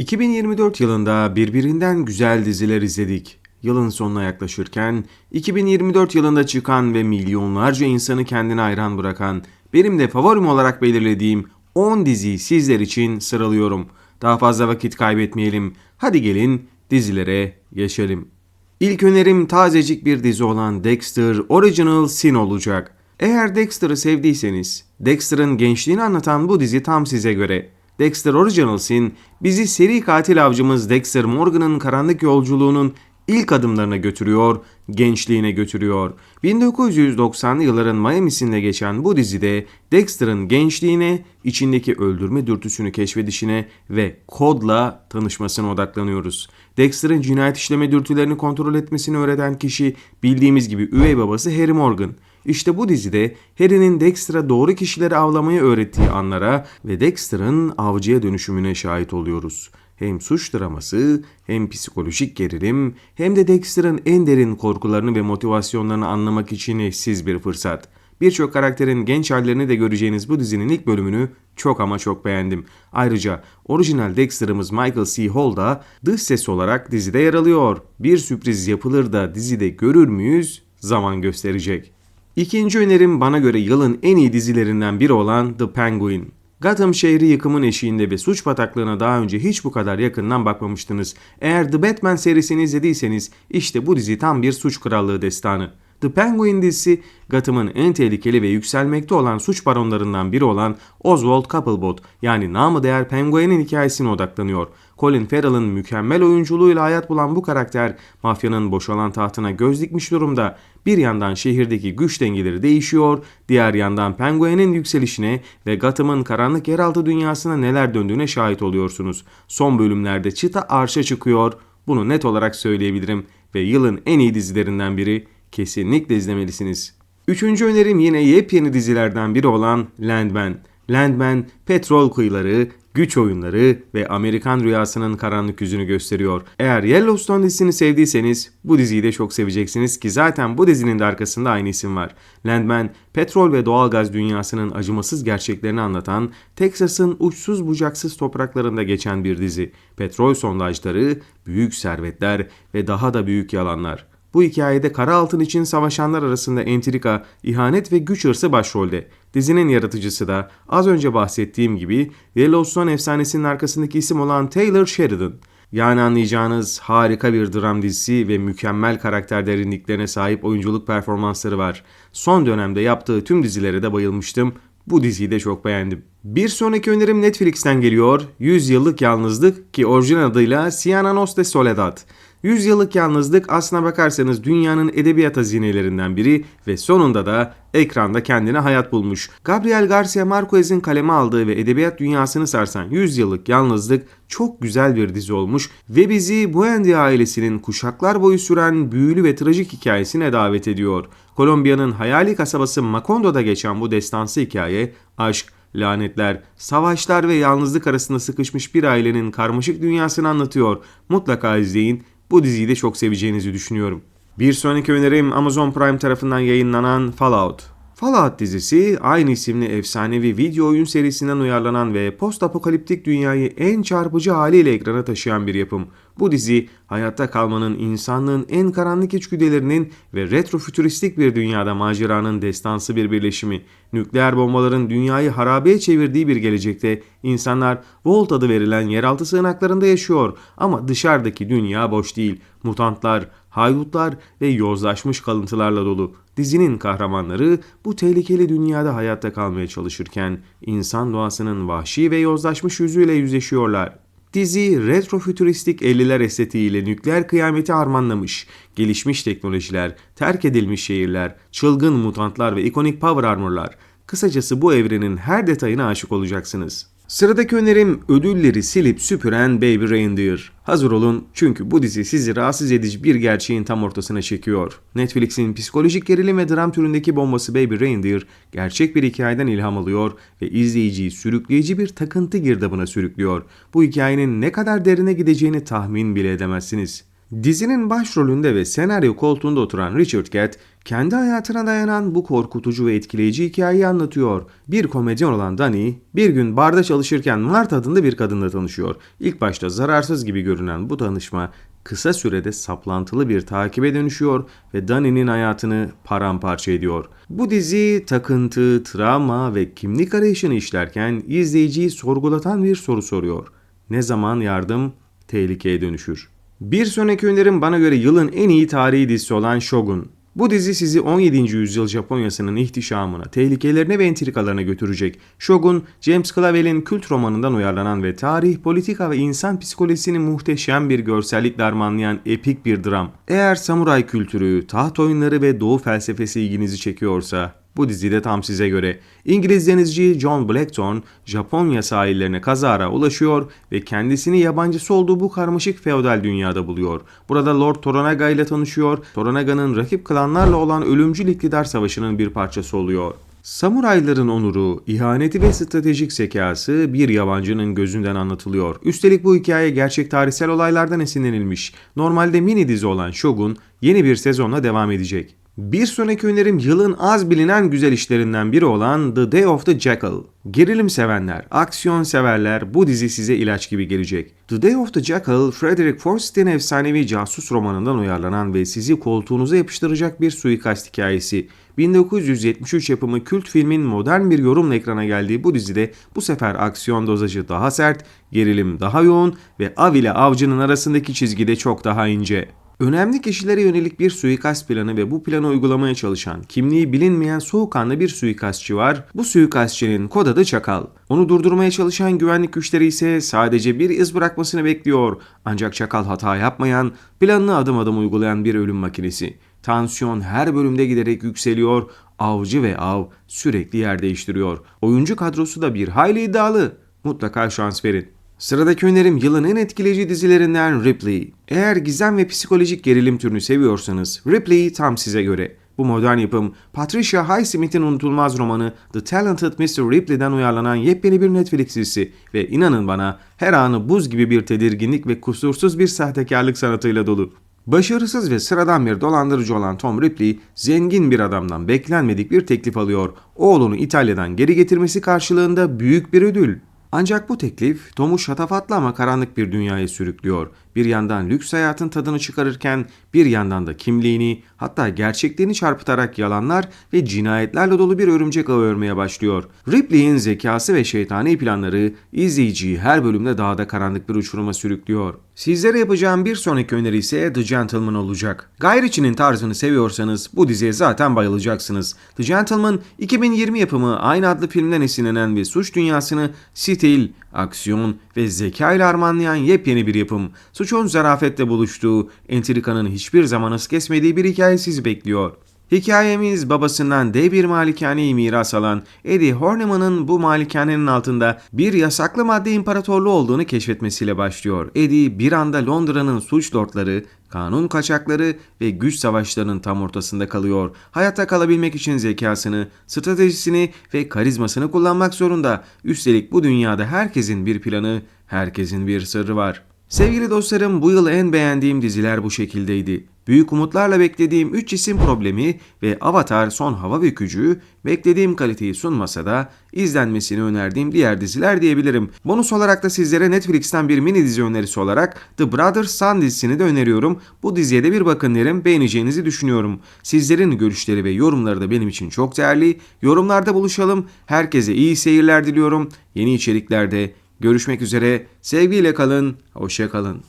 2024 yılında birbirinden güzel diziler izledik. Yılın sonuna yaklaşırken 2024 yılında çıkan ve milyonlarca insanı kendine hayran bırakan benim de favorim olarak belirlediğim 10 diziyi sizler için sıralıyorum. Daha fazla vakit kaybetmeyelim. Hadi gelin dizilere geçelim. İlk önerim tazecik bir dizi olan Dexter Original Sin olacak. Eğer Dexter'ı sevdiyseniz, Dexter'ın gençliğini anlatan bu dizi tam size göre. Dexter Original Sin bizi seri katil avcımız Dexter Morgan'ın karanlık yolculuğunun ilk adımlarına götürüyor, gençliğine götürüyor. 1990'lı yılların Miami'sinde geçen bu dizide Dexter'ın gençliğine, içindeki öldürme dürtüsünü keşfedişine ve kodla tanışmasına odaklanıyoruz. Dexter'ın cinayet işleme dürtülerini kontrol etmesini öğreten kişi bildiğimiz gibi üvey babası Harry Morgan. İşte bu dizide Harry'nin Dexter'a doğru kişileri avlamayı öğrettiği anlara ve Dexter'ın avcıya dönüşümüne şahit oluyoruz. Hem suç draması, hem psikolojik gerilim, hem de Dexter'ın en derin korkularını ve motivasyonlarını anlamak için eşsiz bir fırsat. Birçok karakterin genç hallerini de göreceğiniz bu dizinin ilk bölümünü çok ama çok beğendim. Ayrıca orijinal Dexter'ımız Michael C. Hall da dış ses olarak dizide yer alıyor. Bir sürpriz yapılır da dizide görür müyüz? Zaman gösterecek. İkinci önerim bana göre yılın en iyi dizilerinden biri olan The Penguin. Gotham şehri yıkımın eşiğinde ve suç bataklığına daha önce hiç bu kadar yakından bakmamıştınız. Eğer The Batman serisini izlediyseniz işte bu dizi tam bir suç krallığı destanı. The Penguin dizisi Gotham'ın en tehlikeli ve yükselmekte olan suç baronlarından biri olan Oswald Cobblepot yani namı değer Penguin'in hikayesine odaklanıyor. Colin Farrell'ın mükemmel oyunculuğuyla hayat bulan bu karakter mafyanın boşalan tahtına göz dikmiş durumda. Bir yandan şehirdeki güç dengeleri değişiyor, diğer yandan Penguin'in yükselişine ve Gotham'ın karanlık yeraltı dünyasına neler döndüğüne şahit oluyorsunuz. Son bölümlerde çıta arşa çıkıyor, bunu net olarak söyleyebilirim ve yılın en iyi dizilerinden biri kesinlikle izlemelisiniz. Üçüncü önerim yine yepyeni dizilerden biri olan Landman. Landman, petrol kıyıları, güç oyunları ve Amerikan rüyasının karanlık yüzünü gösteriyor. Eğer Yellowstone dizisini sevdiyseniz bu diziyi de çok seveceksiniz ki zaten bu dizinin de arkasında aynı isim var. Landman, petrol ve doğalgaz dünyasının acımasız gerçeklerini anlatan, Texas'ın uçsuz bucaksız topraklarında geçen bir dizi. Petrol sondajları, büyük servetler ve daha da büyük yalanlar. Bu hikayede kara altın için savaşanlar arasında entrika, ihanet ve güç hırsı başrolde. Dizinin yaratıcısı da az önce bahsettiğim gibi Yellowstone efsanesinin arkasındaki isim olan Taylor Sheridan. Yani anlayacağınız harika bir dram dizisi ve mükemmel karakter derinliklerine sahip oyunculuk performansları var. Son dönemde yaptığı tüm dizilere de bayılmıştım. Bu diziyi de çok beğendim. Bir sonraki önerim Netflix'ten geliyor. 100 Yıllık Yalnızlık ki orijinal adıyla Cien Anos de Soledad. 100 yıllık yalnızlık aslına bakarsanız dünyanın edebiyat hazinelerinden biri ve sonunda da ekranda kendine hayat bulmuş. Gabriel Garcia Marquez'in kaleme aldığı ve edebiyat dünyasını sarsan 100 yıllık yalnızlık çok güzel bir dizi olmuş ve bizi Buendia ailesinin kuşaklar boyu süren büyülü ve trajik hikayesine davet ediyor. Kolombiya'nın hayali kasabası Macondo'da geçen bu destansı hikaye aşk, lanetler, savaşlar ve yalnızlık arasında sıkışmış bir ailenin karmaşık dünyasını anlatıyor. Mutlaka izleyin bu diziyi de çok seveceğinizi düşünüyorum. Bir sonraki önerim Amazon Prime tarafından yayınlanan Fallout. Fallout dizisi aynı isimli efsanevi video oyun serisinden uyarlanan ve post apokaliptik dünyayı en çarpıcı haliyle ekrana taşıyan bir yapım. Bu dizi hayatta kalmanın insanlığın en karanlık içgüdülerinin ve retrofütüristik bir dünyada maceranın destansı bir birleşimi. Nükleer bombaların dünyayı harabeye çevirdiği bir gelecekte insanlar Vault adı verilen yeraltı sığınaklarında yaşıyor ama dışarıdaki dünya boş değil. Mutantlar, haydutlar ve yozlaşmış kalıntılarla dolu. Dizinin kahramanları bu tehlikeli dünyada hayatta kalmaya çalışırken insan doğasının vahşi ve yozlaşmış yüzüyle yüzleşiyorlar. Dizi retrofütüristik 50'ler estetiğiyle nükleer kıyameti harmanlamış. Gelişmiş teknolojiler, terk edilmiş şehirler, çılgın mutantlar ve ikonik power armorlar. Kısacası bu evrenin her detayına aşık olacaksınız. Sıradaki önerim ödülleri silip süpüren Baby Reindeer. Hazır olun çünkü bu dizi sizi rahatsız edici bir gerçeğin tam ortasına çekiyor. Netflix'in psikolojik gerilim ve dram türündeki bombası Baby Reindeer gerçek bir hikayeden ilham alıyor ve izleyiciyi sürükleyici bir takıntı girdabına sürüklüyor. Bu hikayenin ne kadar derine gideceğini tahmin bile edemezsiniz. Dizinin başrolünde ve senaryo koltuğunda oturan Richard Gett, kendi hayatına dayanan bu korkutucu ve etkileyici hikayeyi anlatıyor. Bir komedyen olan Danny, bir gün barda çalışırken Mart adında bir kadınla tanışıyor. İlk başta zararsız gibi görünen bu tanışma, kısa sürede saplantılı bir takibe dönüşüyor ve Danny'nin hayatını paramparça ediyor. Bu dizi takıntı, travma ve kimlik arayışını işlerken izleyiciyi sorgulatan bir soru soruyor. Ne zaman yardım tehlikeye dönüşür? Bir sonraki önerim bana göre yılın en iyi tarihi dizisi olan Shogun. Bu dizi sizi 17. yüzyıl Japonyası'nın ihtişamına, tehlikelerine ve entrikalarına götürecek. Shogun, James Clavell'in kült romanından uyarlanan ve tarih, politika ve insan psikolojisini muhteşem bir görsellikle harmanlayan epik bir dram. Eğer samuray kültürü, taht oyunları ve doğu felsefesi ilginizi çekiyorsa bu dizide tam size göre. İngiliz denizci John Blackthorne, Japonya sahillerine kazara ulaşıyor ve kendisini yabancısı olduğu bu karmaşık feodal dünyada buluyor. Burada Lord Toranaga ile tanışıyor, Toranaga'nın rakip klanlarla olan ölümcül iktidar savaşının bir parçası oluyor. Samurayların onuru, ihaneti ve stratejik zekası bir yabancının gözünden anlatılıyor. Üstelik bu hikaye gerçek tarihsel olaylardan esinlenilmiş. Normalde mini dizi olan Shogun yeni bir sezonla devam edecek. Bir sonraki önerim yılın az bilinen güzel işlerinden biri olan The Day of the Jackal. Gerilim sevenler, aksiyon severler bu dizi size ilaç gibi gelecek. The Day of the Jackal, Frederick Forsyth'in efsanevi casus romanından uyarlanan ve sizi koltuğunuza yapıştıracak bir suikast hikayesi. 1973 yapımı kült filmin modern bir yorumla ekrana geldiği bu dizide bu sefer aksiyon dozajı daha sert, gerilim daha yoğun ve av ile avcının arasındaki çizgi de çok daha ince. Önemli kişilere yönelik bir suikast planı ve bu planı uygulamaya çalışan, kimliği bilinmeyen soğukkanlı bir suikastçı var. Bu suikastçının kod adı Çakal. Onu durdurmaya çalışan güvenlik güçleri ise sadece bir iz bırakmasını bekliyor. Ancak Çakal hata yapmayan, planını adım adım uygulayan bir ölüm makinesi. Tansiyon her bölümde giderek yükseliyor, avcı ve av sürekli yer değiştiriyor. Oyuncu kadrosu da bir hayli iddialı. Mutlaka şans verin. Sıradaki önerim yılın en etkileyici dizilerinden Ripley. Eğer gizem ve psikolojik gerilim türünü seviyorsanız Ripley tam size göre. Bu modern yapım Patricia Highsmith'in unutulmaz romanı The Talented Mr. Ripley'den uyarlanan yepyeni bir Netflix dizisi ve inanın bana her anı buz gibi bir tedirginlik ve kusursuz bir sahtekarlık sanatıyla dolu. Başarısız ve sıradan bir dolandırıcı olan Tom Ripley, zengin bir adamdan beklenmedik bir teklif alıyor. Oğlunu İtalya'dan geri getirmesi karşılığında büyük bir ödül. Ancak bu teklif Tom'u şatafatlı ama karanlık bir dünyaya sürüklüyor. Bir yandan lüks hayatın tadını çıkarırken bir yandan da kimliğini hatta gerçekliğini çarpıtarak yalanlar ve cinayetlerle dolu bir örümcek ağı örmeye başlıyor. Ripley'in zekası ve şeytani planları izleyiciyi her bölümde daha da karanlık bir uçuruma sürüklüyor. Sizlere yapacağım bir sonraki öneri ise The Gentleman olacak. Guy Ritchie'nin tarzını seviyorsanız bu diziye zaten bayılacaksınız. The Gentleman 2020 yapımı aynı adlı filmden esinlenen ve suç dünyasını stil, aksiyon ve zeka ile harmanlayan yepyeni bir yapım. Suçun zarafetle buluştuğu, entrikanın hiçbir zaman hız kesmediği bir hikaye sizi bekliyor. Hikayemiz babasından dev bir malikaneyi miras alan Eddie Horniman'ın bu malikanenin altında bir yasaklı madde imparatorluğu olduğunu keşfetmesiyle başlıyor. Eddie bir anda Londra'nın suç lordları, kanun kaçakları ve güç savaşlarının tam ortasında kalıyor. Hayatta kalabilmek için zekasını, stratejisini ve karizmasını kullanmak zorunda. Üstelik bu dünyada herkesin bir planı, herkesin bir sırrı var. Sevgili dostlarım bu yıl en beğendiğim diziler bu şekildeydi. Büyük umutlarla beklediğim 3 isim problemi ve Avatar Son Hava Bükücü beklediğim kaliteyi sunmasa da izlenmesini önerdiğim diğer diziler diyebilirim. Bonus olarak da sizlere Netflix'ten bir mini dizi önerisi olarak The Brothers Sun dizisini de öneriyorum. Bu diziye de bir bakın derim beğeneceğinizi düşünüyorum. Sizlerin görüşleri ve yorumları da benim için çok değerli. Yorumlarda buluşalım. Herkese iyi seyirler diliyorum. Yeni içeriklerde görüşmek üzere. Sevgiyle kalın, hoşça kalın.